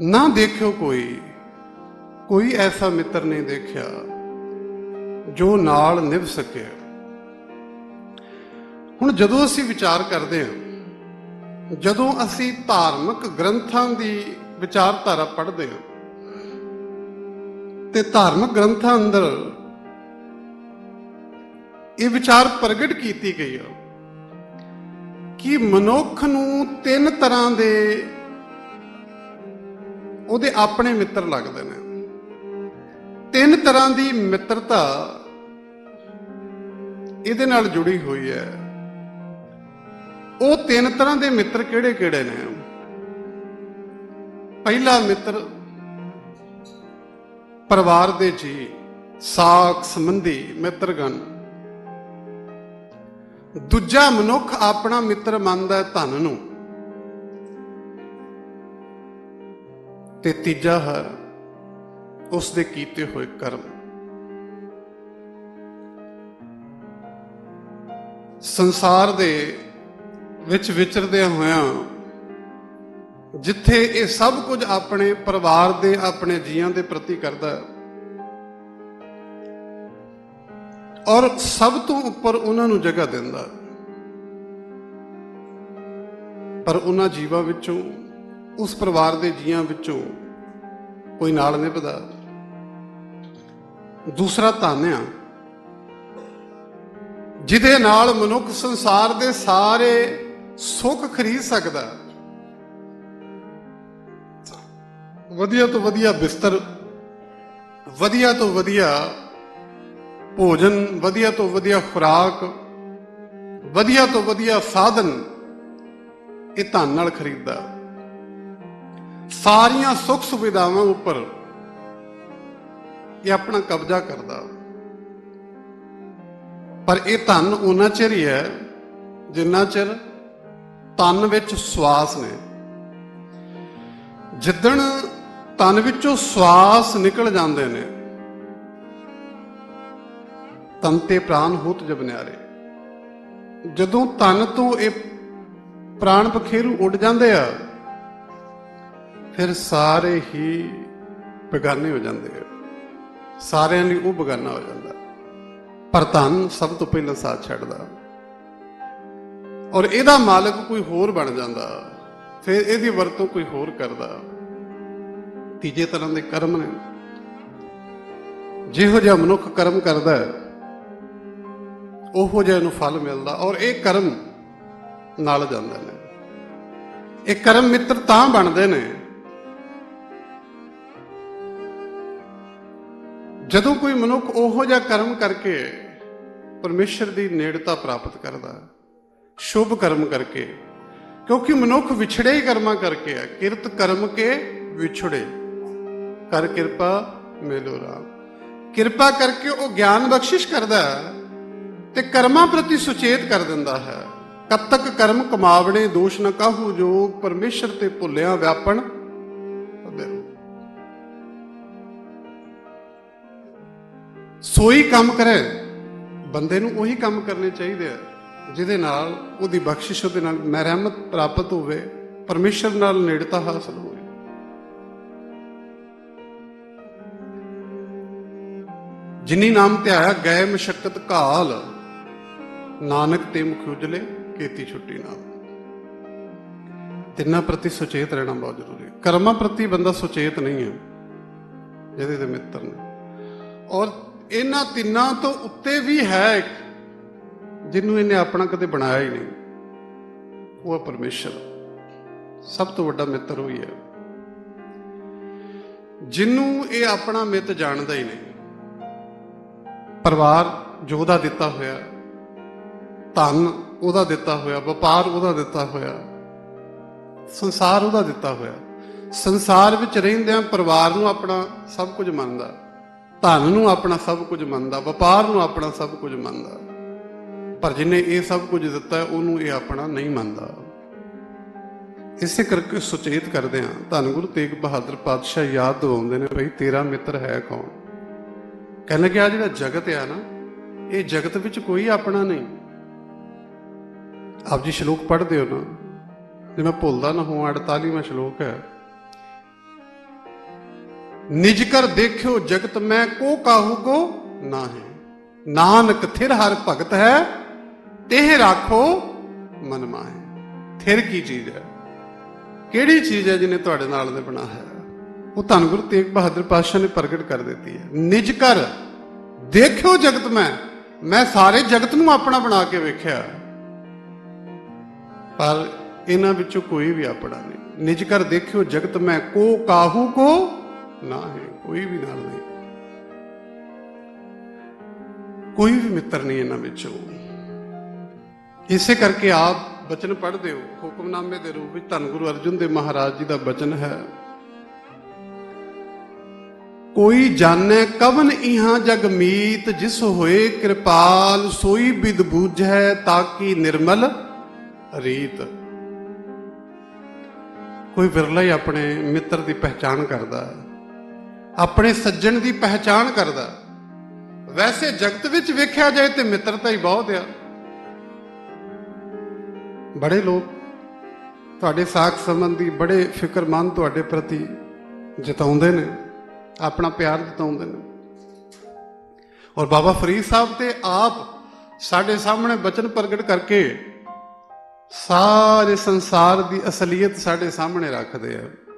ਨਾ ਦੇਖਿਓ ਕੋਈ ਕੋਈ ਐਸਾ ਮਿੱਤਰ ਨਹੀਂ ਦੇਖਿਆ ਜੋ ਨਾਲ ਨਿਭ ਸਕਿਆ ਹੁਣ ਜਦੋਂ ਅਸੀਂ ਵਿਚਾਰ ਕਰਦੇ ਹਾਂ, ਜਦੋਂ ਅਸੀਂ ਧਾਰਮਿਕ ਗ੍ਰੰਥਾਂ ਦੀ ਵਿਚਾਰਧਾਰਾ ਪੜ੍ਹਦੇ ਹਾਂ, ਤੇ ਧਾਰਮਿਕ ਗ੍ਰੰਥਾਂ ਅੰਦਰ ਇਹ ਵਿਚਾਰ ਪ੍ਰਗਟ ਕੀਤੀ ਗਈ ਹੈ ਕਿ ਮਨੁੱਖ ਨੂੰ ਤਿੰਨ ਤਰ੍ਹਾਂ ਦੇ ਉਹਦੇ ਆਪਣੇ ਮਿੱਤਰ ਲੱਗਦੇ ਨੇ। ਤਿੰਨ ਤਰ੍ਹਾਂ ਦੀ ਮਿੱਤਰਤਾ ਇਹਦੇ ਨਾਲ ਜੁੜੀ ਹੋਈ ਹੈ। ਉਹ ਤਿੰਨ ਤਰ੍ਹਾਂ ਦੇ ਮਿੱਤਰ ਕਿਹੜੇ ਕਿਹੜੇ ਨੇ? ਪਹਿਲਾ ਮਿੱਤਰ ਪਰਿਵਾਰ ਦੇ ਜੀ, ਸਾਖ, ਸੰਬੰਧੀ, ਮਿੱਤਰਗਣ। ਦੂਜਾ ਮਨੁੱਖ ਆਪਣਾ ਮਿੱਤਰ ਮੰਨਦਾ ਧਨ ਨੂੰ। ਤੇ ਤੀਜਾ ਹੈ ਉਸ ਦੇ ਕੀਤੇ ਹੋਏ ਕਰਮ। ਸੰਸਾਰ ਦੇ ਵਿੱਚ ਵਿਚਰਦਿਆਂ ਹੋਇਆਂ ਜਿੱਥੇ ਇਹ ਸਭ ਕੁਝ ਆਪਣੇ ਪਰਿਵਾਰ ਦੇ, ਆਪਣੇ ਜੀਆਂ ਦੇ ਪ੍ਰਤੀ ਕਰਦਾ ਹੈ ਔਰ ਸਭ ਤੋਂ ਉੱਪਰ ਉਹਨਾਂ ਨੂੰ ਜਗ੍ਹਾ ਦਿੰਦਾ ਪਰ ਉਹਨਾਂ ਜੀਵਾਂ ਵਿੱਚੋਂ ਉਸ ਪਰਿਵਾਰ ਦੇ ਜੀਆਂ ਵਿੱਚੋਂ ਕੋਈ ਨਾਲ ਨਿਭਦਾ ਦੂਸਰਾ ਧੰਨ ਆ ਜਿਹਦੇ ਨਾਲ ਮਨੁੱਖ ਸੰਸਾਰ ਦੇ ਸਾਰੇ ਸੁੱਖ ਖਰੀਦ ਸਕਦਾ ਵਧੀਆ ਤੋਂ ਵਧੀਆ ਬਿਸਤਰ, ਵਧੀਆ ਤੋਂ ਵਧੀਆ ਭੋਜਨ, ਵਧੀਆ ਤੋਂ ਵਧੀਆ ਖੁਰਾਕ, ਵਧੀਆ ਤੋਂ ਵਧੀਆ ਸਾਧਨ ਇਹ ਧਨ ਨਾਲ ਖਰੀਦਦਾ। ਸਾਰੀਆਂ ਸੁੱਖ ਸੁਵਿਧਾਵਾਂ ਉੱਪਰ ਇਹ ਆਪਣਾ ਕਬਜ਼ਾ ਕਰਦਾ। ਪਰ ਇਹ ਧਨ ਉਹਨਾਂ ਚਿਰ ਹੀ ਹੈ ਜਿੰਨਾ ਚਿਰ ਤਨ ਵਿੱਚ ਸਵਾਸ ਨੇ। ਜਿੱਦਣ ਤਨ ਵਿੱਚੋਂ ਸਵਾਸ ਨਿਕਲ ਜਾਂਦੇ ਨੇ ਤਨ ਤੇ ਪ੍ਰਾਨ ਹੋਤ ਜਬਨਿਆਰੇ ਜਦੋਂ ਤਨ ਤੋਂ ਇਹ ਪ੍ਰਾਣ ਪਖੇਰੂ ਉੱਡ ਜਾਂਦੇ ਆ ਫਿਰ ਸਾਰੇ ਹੀ ਬੇਗਾਨੇ ਹੋ ਜਾਂਦੇ ਆ। ਸਾਰਿਆਂ ਲਈ ਉਹ ਬੇਗਾਨਾ ਹੋ ਜਾਂਦਾ। ਪਰ ਧਨ ਸਭ ਤੋਂ ਪਹਿਲਾਂ ਸਾਥ ਛੱਡਦਾ। ਔਰ ਇਹਦਾ ਮਾਲਕ ਕੋਈ ਹੋਰ ਬਣ ਜਾਂਦਾ। ਫਿਰ ਇਹਦੀ ਵਰਤੋਂ ਕੋਈ ਹੋਰ ਕਰਦਾ। ਤੀਜੇ ਤਰ੍ਹਾਂ ਦੇ ਕਰਮ ਨੇ। ਜਿਹੋ ਜਿਹਾ ਮਨੁੱਖ ਕਰਮ ਕਰਦਾ ਹੈ, ਉਹੋ ਜਿਹਾ ਨੂੰ ਫਲ ਮਿਲਦਾ। ਔਰ ਇਹ ਕਰਮ ਨਾਲ ਜਾਂਦੇ ਨੇ। ਇਹ ਕਰਮ ਮਿੱਤਰ ਤਾਂ ਬਣਦੇ ਨੇ ਜਦੋਂ ਕੋਈ ਮਨੁੱਖ ਉਹੋ ਜਿਹਾ ਕਰਮ ਕਰਕੇ ਪਰਮੇਸ਼ਰ ਦੀ ਨੇੜਤਾ ਪ੍ਰਾਪਤ ਕਰਦਾ, ਸ਼ੁਭ ਕਰਮ ਕਰਕੇ, ਕਿਉਂਕਿ ਮਨੁੱਖ ਵਿਛੜੇ ਹੀ ਕਰਮਾਂ ਕਰਕੇ ਹੈ ਕਿਰਤ ਕਰਮ ਕੇ ਵਿਛੜੇ। ਕਰ ਕਿਰਪਾ ਮੇਲੋ ਰਾਮ। ਕਿਰਪਾ ਕਰਕੇ ਉਹ ਗਿਆਨ ਬਖਸ਼ਿਸ਼ ਕਰਦਾ ਹੈ ਤੇ ਕਰਮਾਂ ਪ੍ਰਤੀ ਸੁਚੇਤ ਕਰ ਦਿੰਦਾ ਹੈ। ਕਦ ਕਰਮ ਕਮਾਵਣੇ, ਦੋਸ਼ ਨ ਕਾਹੂ ਜੋਗ, ਪਰਮੇਸ਼ਰ ਤੇ ਭੁੱਲਿਆ ਵਿਆਪਣ ਸੋਈ ਕੰਮ ਕਰੇ, ਬੰਦੇ ਨੂੰ ਉਹੀ ਕੰਮ ਕਰਨੇ ਚਾਹੀਦੇ ਆ, ਜਿਹਦੇ ਨਾਲ ਉਹਦੀ ਬਖਸ਼ਿਸ਼, ਉਹਦੇ ਨਾਲ ਮਹਿਰਮਤ ਪ੍ਰਾਪਤ ਹੋਵੇ, ਪਰਮੇਸ਼ਰ ਨਾਲ ਨੇੜਤਾ ਹਾਸਲ ਹੋਵੇ। ਜਿਨੀ ਨਾਮ ਧਿਆਇਆ ਗਏ ਮਸ਼ਕਤ ਕਾਲ ਨਾਨਕ ਤੇ ਮੁਖ ਉਜਲੇ, ਕੀਤੀ ਛੁੱਟੀ ਨਾਲ। ਤਿੰਨਾਂ ਪ੍ਰਤੀ ਸੁਚੇਤ ਰਹਿਣਾ ਬਹੁਤ ਜ਼ਰੂਰੀ ਹੈ। ਕਰਮਾਂ ਪ੍ਰਤੀ ਬੰਦਾ ਸੁਚੇਤ ਨਹੀਂ ਹੈ, ਜਿਹਦੇ ਦੇ ਮਿੱਤਰ ਨੇ। ਔਰ ਇਹਨਾਂ ਤਿੰਨਾਂ ਤੋਂ ਉੱਤੇ ਵੀ ਹੈ ਜਿਹਨੂੰ ਇਹਨੇ ਆਪਣਾ ਕਦੇ ਬਣਾਇਆ ਹੀ ਨਹੀਂ। ਉਹ ਹੈ ਪਰਮੇਸ਼ਰ। ਸਭ ਤੋਂ ਵੱਡਾ ਮਿੱਤਰ ਉਹੀ ਹੈ। ਜਿਹਨੂੰ ਇਹ ਆਪਣਾ ਮਿੱਤ ਜਾਣਦਾ ਹੀ ਨਹੀਂ। ਪਰਿਵਾਰ ਜੋ ਉਹਦਾ ਦਿੱਤਾ ਹੋਇਆ, ਧਨ ਉਹਦਾ ਦਿੱਤਾ ਹੋਇਆ, ਵਪਾਰ ਉਹਦਾ ਦਿੱਤਾ ਹੋਇਆ, ਸੰਸਾਰ ਉਹਦਾ ਦਿੱਤਾ ਹੋਇਆ। ਸੰਸਾਰ ਵਿੱਚ ਰਹਿੰਦਿਆਂ ਪਰਿਵਾਰ ਨੂੰ ਆਪਣਾ ਸਭ ਕੁਝ ਮੰਨਦਾ। ਧਨ ਨੂੰ ਆਪਣਾ ਸਭ ਕੁਝ ਮੰਨਦਾ, ਵਪਾਰ ਨੂੰ ਆਪਣਾ ਸਭ ਕੁਝ ਮੰਨਦਾ। ਪਰ ਜਿਨੇ ਇਹ ਸਭ ਕੁਝ ਦਿੱਤਾ, ਉਹਨੂੰ ਇਹ ਆਪਣਾ ਨਹੀਂ ਮੰਨਦਾ। ਇਸੇ ਕਰਕੇ ਸੁਚੇਤ ਕਰਦੇ ਹਾਂ, ਧੰਨ ਗੁਰੂ ਤੇਗ ਬਹਾਦਰ ਪਾਤਸ਼ਾਹ ਯਾਦ ਦਿਵਾਉਂਦੇ ਨੇ, ਬਈ ਤੇਰਾ ਮਿੱਤਰ ਹੈ ਕੌਣ? ਕਹਿੰਦੇ ਕਿ ਆ ਜਿਹੜਾ ਜਗਤ ਆ ਨਾ, ਇਹ ਜਗਤ ਵਿੱਚ ਕੋਈ ਆਪਣਾ ਨਹੀਂ। ਆਪ ਜੀ ਸ਼ਲੋਕ ਪੜ੍ਹਦੇ ਹੋ ਨਾ, ਜੇ ਮੈਂ ਭੁੱਲਦਾ ਨਾ ਹੋਵਾਂ 48ਵਾਂ ਸ਼ਲੋਕ ਹੈ। ਨਿਜ ਕਰ ਦੇਖਿਓ ਜਗਤ ਮੈਂ ਕੋ ਕਾਹੂ ਕੋ ਨਾਹੀ। ਨਾਨਕ ਥਿਰ ਹਰ ਭਗਤ ਹੈ, ਤੇਹ ਰਾਖੋ ਮਨ ਮਾਹੇ। ਥਿਰ ਕੀ ਚੀਜ਼ ਹੈ? ਕਿਹੜੀ ਚੀਜ਼ ਹੈ ਜਿਹਨੇ ਤੁਹਾਡੇ ਨਾਲ ਦੇ ਬਣਾ ਹੈ? ਉਹ ਧੰਨ ਗੁਰੂ ਤੇਗ ਬਹਾਦਰ ਪਾਤਸ਼ਾਹ ਨੇ ਪ੍ਰਗਟ ਕਰ ਦਿੱਤੀ ਹੈ। ਨਿਜ ਕਰ ਦੇਖਿਓ ਜਗਤ ਮੈਂ ਮੈਂ ਸਾਰੇ ਜਗਤ ਨੂੰ ਆਪਣਾ ਬਣਾ ਕੇ ਵੇਖਿਆ। ਪਰ ਇਹਨਾਂ ਵਿੱਚੋਂ ਕੋਈ ਵੀ ਆਪਣਾ ਨਹੀਂ। ਨਿਜ ਕਰ ਦੇਖਿਓ ਜਗਤ ਮੈਂ ਕੋ ਕਾਹੂ ਕੋ ਨਾ ਹੈ, ਕੋਈ ਵੀ ਨਾਲ ਨਹੀਂ। ਕੋਈ ਵੀ ਮਿੱਤਰ ਨਹੀਂ ਇਹਨਾਂ ਵਿੱਚੋਂ। ਇਸੇ ਕਰਕੇ ਆਪ ਬਚਨ ਪੜ੍ਹਦੇ ਹੋ, ਹੁਕਮਨਾਮੇ ਦੇ ਰੂਪ ਵਿੱਚ ਧੰਨ ਗੁਰੂ ਅਰਜਨ ਦੇਵ ਮਹਾਰਾਜ ਜੀ ਦਾ ਬਚਨ ਹੈ। ਕੋਈ ਜਾਣੈ ਕਵਨ ਇਹਾਂ ਜਗ ਮੀਤ, ਜਿਸ ਹੋਏ ਕਿਰਪਾਲ ਸੋਈ ਬਿਦ ਬੂਝੈ ਤਾਕੀ ਨਿਰਮਲ ਰੀਤ। ਕੋਈ ਵਿਰਲਾ ਹੀ ਆਪਣੇ ਮਿੱਤਰ ਦੀ ਪਹਿਚਾਣ ਕਰਦਾ ਹੈ। ਆਪਣੇ ਸੱਜਣ ਦੀ ਪਹਿਚਾਣ ਕਰਦਾ। ਵੈਸੇ ਜਗਤ ਵਿੱਚ ਵੇਖਿਆ ਜਾਏ ਤੇ ਮਿੱਤਰਤਾ ਹੀ ਬਹੁਤ ਆ। ਬੜੇ ਲੋਕ ਤੁਹਾਡੇ ਸਾਖ ਸੰਬੰਧੀ ਬੜੇ ਫਿਕਰਮੰਦ ਤੁਹਾਡੇ ਪ੍ਰਤੀ ਜਤਾਉਂਦੇ ਨੇ, ਆਪਣਾ ਪਿਆਰ ਜਤਾਉਂਦੇ ਨੇ। ਔਰ ਬਾਬਾ ਫਰੀਦ ਸਾਹਿਬ ਤੇ ਆਪ ਸਾਡੇ ਸਾਹਮਣੇ ਬਚਨ ਪ੍ਰਗਟ ਕਰਕੇ ਸਾਰੇ ਸੰਸਾਰ ਦੀ ਅਸਲੀਅਤ ਸਾਡੇ ਸਾਹਮਣੇ ਰੱਖਦੇ ਆ।